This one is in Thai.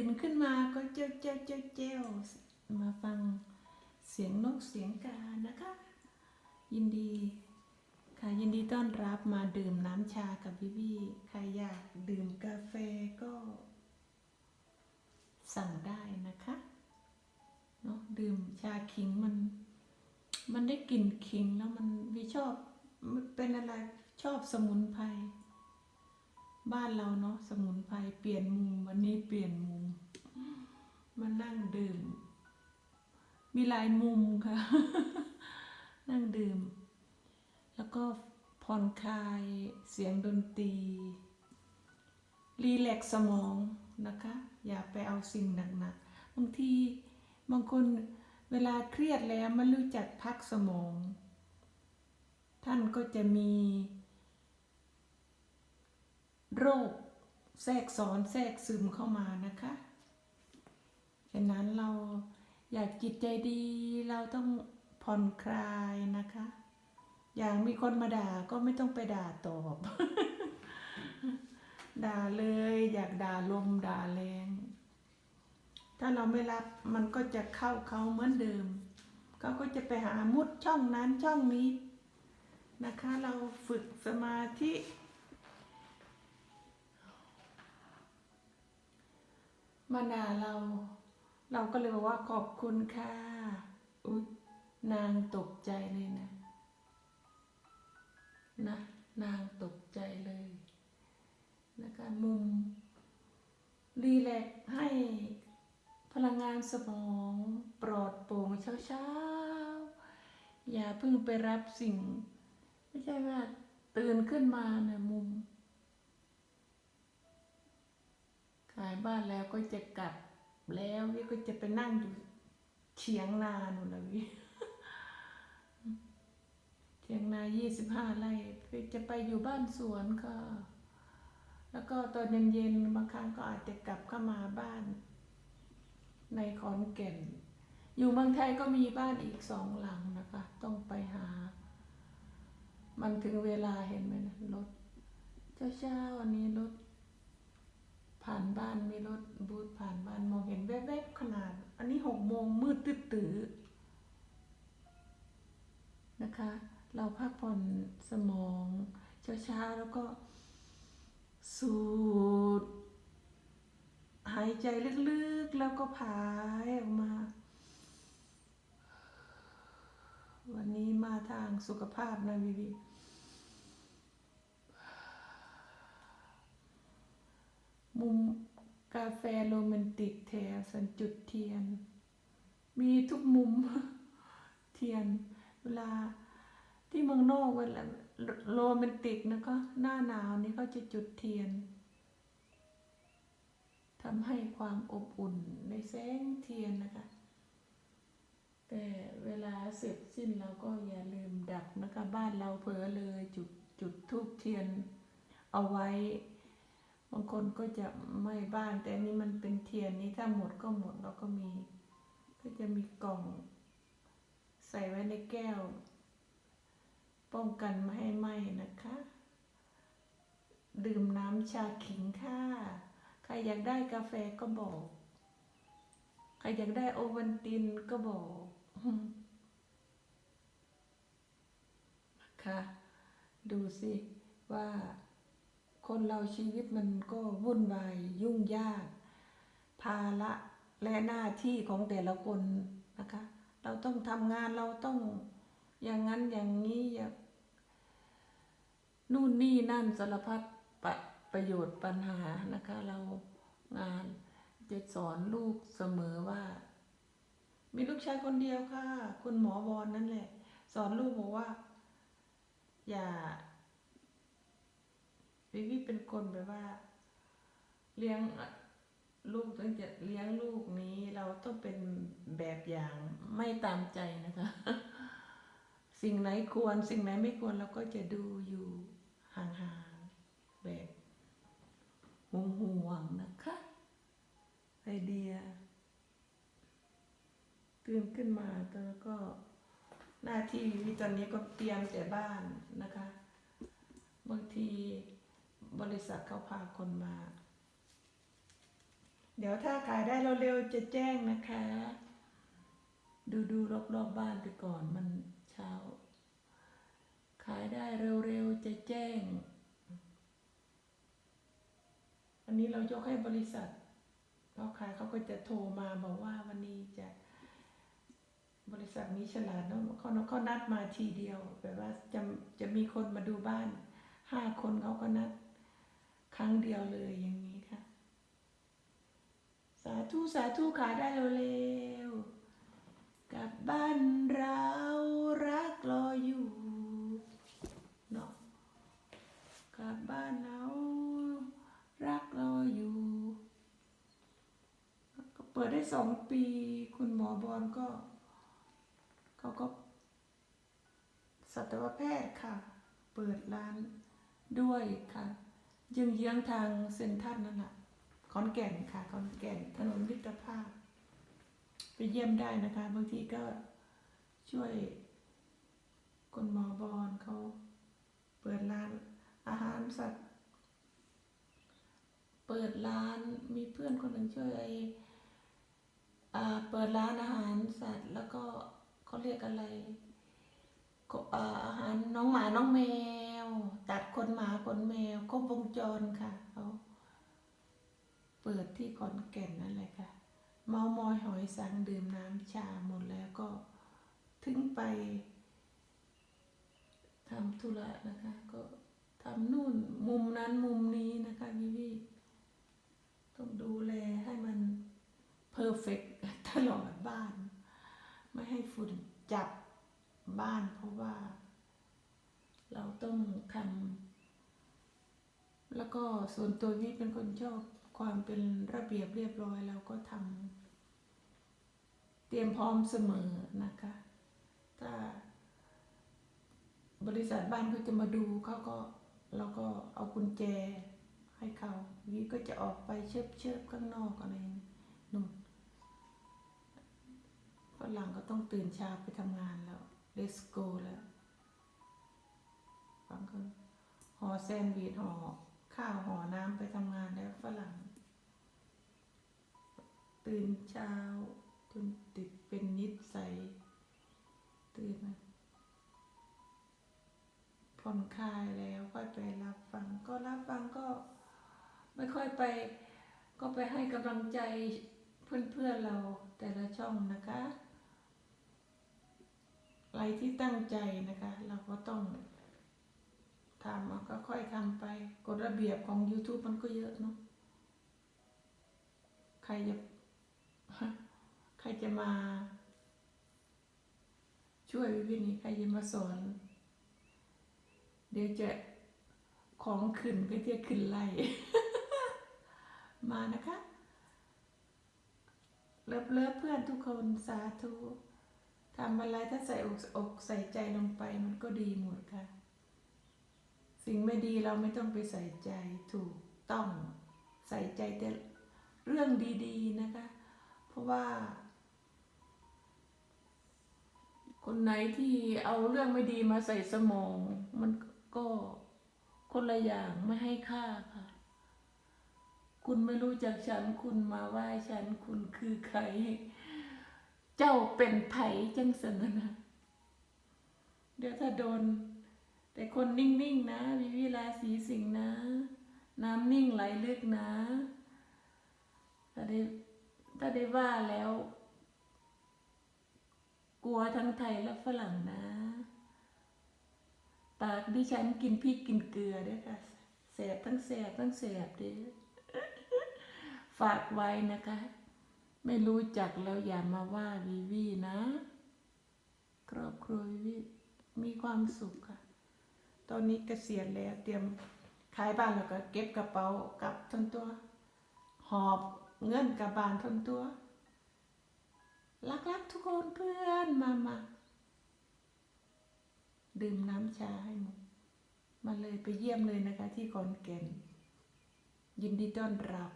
ตื่นขึ้นมาก็เจ้าเจ้าเจ้าเจ้ามาฟังเสียงนกเสียงกานะคะ ยินดีค่ะยินดีต้อนรับมาดื่มน้ำชากับพี่พี่ใครอยากดื่มกาแฟก็ สั่งได้นะคะเนาะดื่มชาขิงมัน มันได้กลิ่นขิงแล้วมันวิชอบเป็นอะไรชอบสมุนไพร บ้านเราเนาะสมุนไพรเปลี่ยนมุมวันนี้เปลี่ยนมุม มานั่งดื่ม มีหลายมุมค่ะ นั่งดื่ม แล้วก็ผ่อนคลายเสียงดนตรี รีแลกสมองนะคะ อย่าไปเอาสิ่งหนักๆบางทีบางคนเวลาเครียดแล้วไม่รู้จักพักสมอง ท่านก็จะมี โรคแทรกซ้อนแทรกซึมเข้ามานะคะฉะนั้นเราอยากจิตใจดีเราต้องผ่อนคลายนะคะ อย่างมีคนมาด่าก็ไม่ต้องไปด่าตอบ ด่าเลย อยากด่าลมด่าแรง ถ้าเราไม่รับมันก็จะเข้าเขาเหมือนเดิมเขาก็จะไปหามุดช่องนั้นช่องนี้นะคะ เราฝึกสมาธิ มาด่าเรา เราก็เลยบอกว่าขอบคุณค่ะอุ๊ยนางตกใจเลยนะ นะ นางตกใจเลยนะคะมุม รีแลกซ์ให้พลังงานสมองปลอดโปร่งเช้าๆ อย่าเพิ่งไปรับสิ่ง ไม่ใช่ว่าตื่นขึ้นมาเนี่ยมุม ขายบ้านแล้วก็จะกลับแล้ววิก็จะไปนั่งอยู่เฉียงนาหนูนะวิเถียงนายี่สิบห้าไร่จะไปอยู่บ้านสวนค่ะ แล้วก็ตอนเย็นๆบางครั้งก็อาจจะกลับเข้ามาบ้าน ในขอนแก่น อยู่เมืองไทยก็มีบ้านอีกสองหลังนะคะ ต้องไปหา มันถึงเวลาเห็นไหมนะรถเช้าๆวันนี้รถ ผ่านบ้านมีรถบูธผ่านบ้านมองเห็นแวบๆขนาด อันนี้หกโมงมืดตื้อๆนะคะ เราพักผ่อนสมองช้าๆแล้วก็ สูดหายใจลึกๆแล้วก็ผายออกมา วันนี้มาทางสุขภาพนะวิวี มุมกาแฟโรแมนติกแถวสันจุดเทียน มีทุกมุมเทียน เวลาที่เมืองนอกเวลาโรแมนติกนะก็หน้าหนาวนี่เขาจะจุดเทียนทำให้ความอบอุ่นในแสงเทียนนะคะ แต่เวลาเสร็จสิ้นเราก็อย่าลืมดับนะคะ บ้านเราเผลอเลยจุดจุดทูบเทียนเอาไว้ บางคนก็จะไม่บ้าน แต่อันนี้มันเป็นเทียนนี้ถ้าหมดก็หมดเราก็มี ก็จะมีกล่อง ใส่ไว้ในแก้ว ป้องกันไม่ให้ไหม้นะคะ ดื่มน้ำชาขิงค่ะ ใครอยากได้กาแฟก็บอก ใครอยากได้โอวันตินก็บอกนะคะดูสิว่า คนเราชีวิตมันก็วุ่นวายยุ่งยาก ภาระและหน้าที่ของแต่ละคนนะคะ เราต้องทำงานเราต้องอย่างนั้นอย่างนี้อย่างนู่นนี่นั่นสารพัดปประโยชน์ปัญหานะคะ เรางานจะสอนลูกเสมอว่า มีลูกชายคนเดียวค่ะ คุณหมอวอนนั่นแหละ สอนลูกบอกว่า อย่า วิวิเป็นคนแบบว่า เลี้ยงลูกต้องจะเลี้ยงลูกนี้เราต้องเป็นแบบอย่างไม่ตามใจนะคะ สิ่งไหนควรสิ่งไหนไม่ควรเราก็จะดูอยู่ห่างๆแบบห่วงๆนะคะไอเดีย ตื่นขึ้นมาแล้วก็หน้าที่วิตอนนี้ก็เตรียมแต่บ้านนะคะ บางที บริษัทเขาพาคนมา เดี๋ยวถ้าขายได้เร็วๆจะแจ้งนะคะ ดูดูรอบๆบบ้านไปก่อนมันเช้า ขายได้เร็วๆจะแจ้ง อันนี้เรายกให้บริษัทเขาขายเขาก็จะโทรมาบอกว่าวันนี้จะบริษัทนี้ฉลาดเนอะเขาเขานัดมาทีเดียวแบบว่าจะจะมีคนมาดูบ้านห้าคนเขาก็นัด ครั้งเดียวเลยอย่างนี้ค่ะ สาธุสาธุขายได้เร็วๆกลับบ้านเรารักรออยู่เนาะกลับบ้านเรารักรออยู่ ก็เปิดได้สองปี คุณหมอบอลก็ เขาก็สัตวแพทย์ค่ะ เปิดร้านด้วยค่ะ ยึงเยื้องทางเซ็นทรัลนั่นแหละขอนแก่นค่ะขอนแก่นถนนมิตรภาพ ไปเยี่ยมได้นะคะ บางทีก็ช่วยคุณหมอบอลเขาเปิดร้านอาหารสัตว์ เปิดร้านมีเพื่อนคนหนึ่งช่วยอ่าเปิดร้านอาหารสัตว์ แล้วก็เขาเรียกอะไรก็อาอาหารน้องหมาน้องแมว ตัดขนหมาขนแมวครบวงจรค่ะเขาเปิดที่ขอนแก่นนั่นแหละค่ะ เมามอยหอยสังดื่มน้ำชาหมดแล้วก็ถึงไปทำธุระนะคะ ก็ทำนู่นมุมนั้นมุมนี้นะคะวิวีต้องดูแลให้มันเพอร์เฟกตลอดบ้าน ไม่ให้ฝุ่นจับบ้านเพราะว่า เราต้องทำแล้วก็ส่วนตัววิเป็นคนชอบความเป็นระเบียบเรียบร้อยเราก็ทำเตรียมพร้อมเสมอนะคะ ถ้าบริษัทบ้านเขาจะมาดูเขาก็เราก็เอากุญแจให้เขาวิก็จะออกไปเชิบเชิบข้างนอกอะไรนู่นฝรั่งก็ต้องตื่นเช้าไปทำงานแล้ว let's go แล้ว บางคนห่อแซนด์วิชห่อข้าวห่อน้ำไปทำงานแล้วฝรั่ง ตื่นเช้าจนติดเป็นนิสัยตื่นมาผ่อนคลายแล้วค่อยไปรับฟัง ก็รับฟังก็ไม่ค่อยไป ก็ไปให้กำลังใจเพื่อนๆเราแต่ละช่องนะคะอะไรที่ตั้งใจนะคะ เราก็ต้อง ทำเอาก็ค่อยทำไปกฎระเบียบของ YouTube มันก็เยอะเนาะใครจะใครจะมา ช่วยวิวินี่ใครจะมาสอน เดี๋ยวจะของขึ้นก็จะขึ้นไล่มานะคะ เลิฟเลิฟเพื่อนทุกคนสาธุทำอะไรถ้าใส่อกอกใส่ใจลงไปมันก็ดีหมดค่ะ สิ่งไม่ดีเราไม่ต้องไปใส่ใจถูกต้องใส่ใจแต่เรื่องดีๆนะคะ เพราะว่า คนไหนที่เอาเรื่องไม่ดีมาใส่สมอง มันก็คนละอย่างไม่ให้ค่าค่ะ คุณไม่รู้จักฉันคุณมาไหว้ฉันคุณคือใคร เจ้าเป็นไผ่จังสนนะเดี๋ยวถ้าโดน แต่คนนิ่งๆนะวิวิลาสีสิงนะ น้ำนิ่งไหลลึกนะ ถ้าได้ถ้าได้ว่าแล้ว กลัวทั้งไทยและฝรั่งนะ ปากดิฉันกินพริกกินเกลือด้วยค่ะแสบทั้งแสบทั้งแสบเด้อฝากไว้นะคะ ไม่รู้จักแล้วอย่ามาว่าวิวีนะ ครอบครัววิวีมีความสุขค่ะ ตอนนี้เกษียณแล้ว เตรียมขายบ้านแล้วก็เก็บกระเป๋ากลับทนตัว หอบเงินกับบ้านทนตัวรักๆทุกคนเพื่อนมามาดื่มน้ำชาให้หมดมาเลยไปเยี่ยมเลยนะคะที่ขอนแก่น ยินดีต้อนรับ